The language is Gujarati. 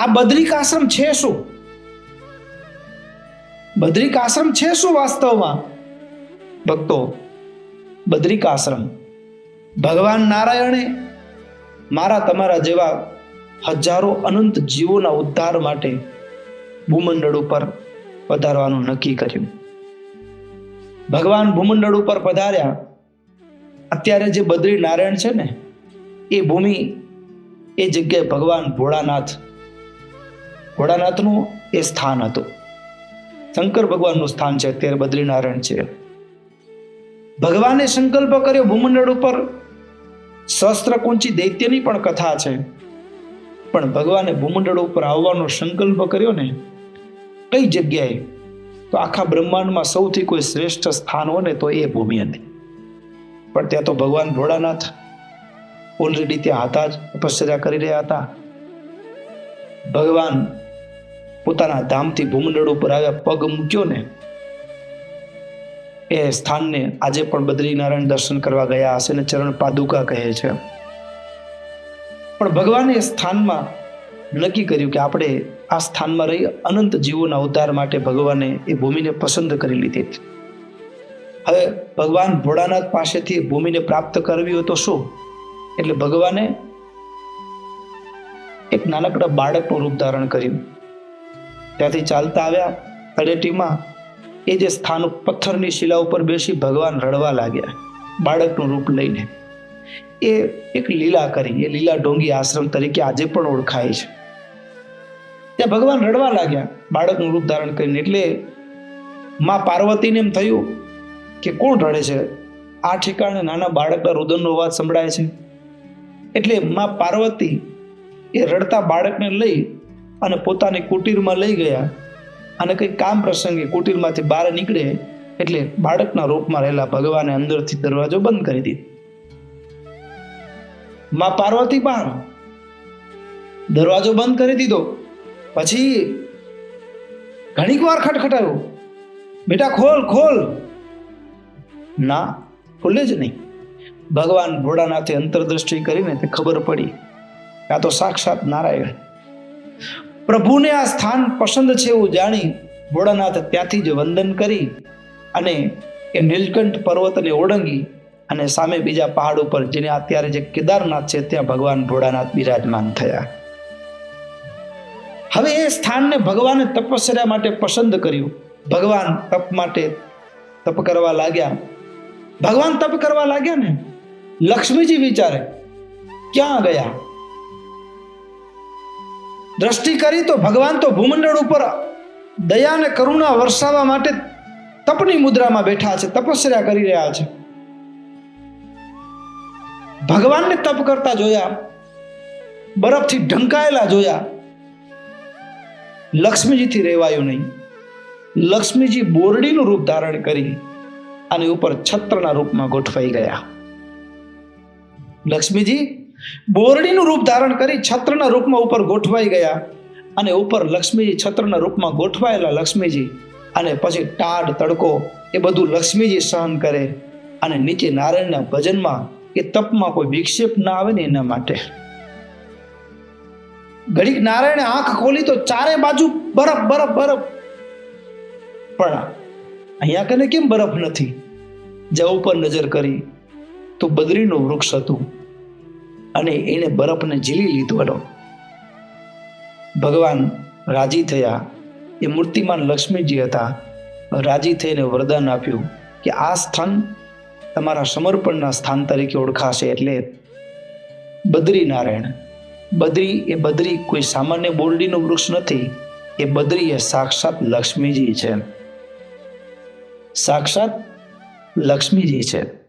આ બદ્રિક આશ્રમ છે શું? બદ્રિક આશ્રમ છે શું વાસ્તવમાં? ભક્તો, બદ્રિક આશ્રમ. ભગવાન નારાયણે મારા તમારા જેવા હજારો અનંત જીવોના ઉદ્ધાર માટે ભૂમંડળ ઉપર પધારવાનું નક્કી કર્યું. ભગવાન ભૂમંડળ ઉપર પધાર્યા. અત્યારે જે બદ્રી નારાયણ છે ને, એ ભૂમિ, એ જગ્યાએ ભગવાન ભોળાનાથ ભોળાનાથનું એ સ્થાન હતું. શંકર ભગવાનનું સ્થાન છે, અત્યારે બદ્રીનારાયણ છે. ભગવાને સંકલ્પ કર્યો ભૂમંડળ ઉપર. સહસ્ત્રકુંચી દૈત્યની પણ કથા છે. પણ ભગવાને ભૂમંડળ ઉપર આવવાનો સંકલ્પ કર્યો ને, કઈ જગ્યાએ? તો આખા બ્રહ્માંડમાં સૌથી કોઈ શ્રેષ્ઠ સ્થાન હોય ને તો એ ભૂમિ હતી. પણ ત્યાં તો ભગવાન ભોળાનાથ ઓલરેડી ત્યાં હતા જ તપશ્ચર્યા કરી રહ્યા હતા. ભગવાન પોતાના ધામથી ભૂમંડળ ઉપર આવ્યા, પગ મૂક્યો ને, એ સ્થાનને આજે પણ બદ્રીનારાયણ દર્શન કરવા ગયા હશે ને ચરણ પાદુકા કહે છે. પણ ભગવાને એ સ્થાનમાં નક્કી કર્યું કે આપણે આ સ્થાનમાં રહી અનંત જીવોના ઉદ્ધાર માટે ભગવાને એ ભૂમિને પસંદ કરી લીધી. હવે ભગવાન ભોળાનાથ પાસેથી ભૂમિને પ્રાપ્ત કરવી હોય તો શું? એટલે ભગવાને એક નાનકડા બાળકનું રૂપ ધારણ કર્યું. ત્યાંથી ચાલતા આવ્યા. તળેટીમાં એ જે સ્થાન પથ્થરની શિલા ઉપર બેસી ભગવાન રડવા લાગ્યા, બાળકનું રૂપ લઈને. એ એક લીલા કરી, એ લીલા ઢોંગી આશ્રમ તરીકે આજે પણ ઓળખાય છે. ત્યાં ભગવાન રડવા લાગ્યા, બાળકનું રૂપ ધારણ કરીને, એટલે માં પાર્વતીને એમ થયું કે કોણ રડે છે? આ ઠેકાણે નાના બાળકના રુદનનો અવાજ સંભળાય છે. એટલે માં પાર્વતી એ રડતા બાળકને લઈ અને પોતાની કુટીરમાં લઈ ગયા અને કંઈ કામ પ્રસંગે કુટીરમાંથી બહાર નીકળે એટલે બાળકના રૂપમાં રહેલા ભગવાને અંદરથી દરવાજો બંધ કરી દીધો. માં પાર્વતી પણ દરવાજો બંધ કરી દીધો. પછી ઘણીક વાર ખટખટાયો. બેટા, ખોલ ખોલ. ના, ખુલે જ નહીં. ભગવાન ભોળાનાથે અંતરદ્રષ્ટિ કરીને તે ખબર પડી આ તો સાક્ષાત નારાયણ. પ્રભુને આ સ્થાન પસંદ છે એવું જાણી ભોળાનાથ ત્યાંથી જ વંદન કરી અને એ નીલકંઠ પર્વતને ઓળંગી અને સામે બીજા પહાડ ઉપર જેને અત્યારે જે કેદારનાથ છે ત્યાં ભગવાન ભોળાનાથ બિરાજમાન થયા. હવે એ સ્થાનને ભગવાને તપસ્યા માટે પસંદ કર્યું. ભગવાન તપ માટે તપ કરવા લાગ્યા. ભગવાન તપ કરવા લાગ્યા ને? લક્ષ્મીજી વિચારે, ક્યાં ગયા? દ્રષ્ટિ કરી તો ભગવાન તો ભૂમંડળ ઉપર દયા અને કરુણા વરસાવવા માટે તપની મુદ્રામાં બેઠા છે, તપસ્યા કરી રહ્યા છે. ભગવાનને તપ કરતા જોયા, બરફથી ઢંકાયેલા જોયા. લક્ષ્મીજીથી રહેવાયું નહીં. લક્ષ્મીજી બોરડીનું રૂપ ધારણ કરી અને ઉપર છત્રના રૂપમાં ગોઠવાઈ ગયા. લક્ષ્મીજી બોરડીનું રૂપ ધારણ કરી છત્રના રૂપમાં ઉપર ગોઠવાઈ ગયા અને ઉપર લક્ષ્મીજી છત્રના રૂપમાં ગોઠવાયેલા લક્ષ્મીજી અને પછી ટાઢ, તડકો એ બધું લક્ષ્મીજી સહન કરે અને નીચે નારાયણના ભજનમાં કે તપમાં કોઈ વિક્ષેપ ના આવે ને એના માટે. ઘડીક નારાયણે આંખ ખોલી તો ચારે બાજુ બરફ બરફ બરફ. પણ અહીંયા કને કેમ બરફ નથી? જ્યાં ઉપર નજર કરી. તો બદરીનું વૃક્ષ હતું. અને એને બરફને ઝીલી લીધો હતો. ભગવાન રાજી થયા. એ મૂર્તિમાન લક્ષ્મીજી હતા. રાજી થઈને વરદાન આપ્યું કે આ સ્થાન તમારા સમર્પણના સ્થાન તરીકે ઓળખાશે એટલે બદ્રી નારાયણ. બદ્રી એ બદ્રી કોઈ સામાન્ય બોરડીનું વૃક્ષ નથી. એ બદ્રી એ સાક્ષાત લક્ષ્મીજી છે. સાક્ષાત લક્ષ્મીજી છે.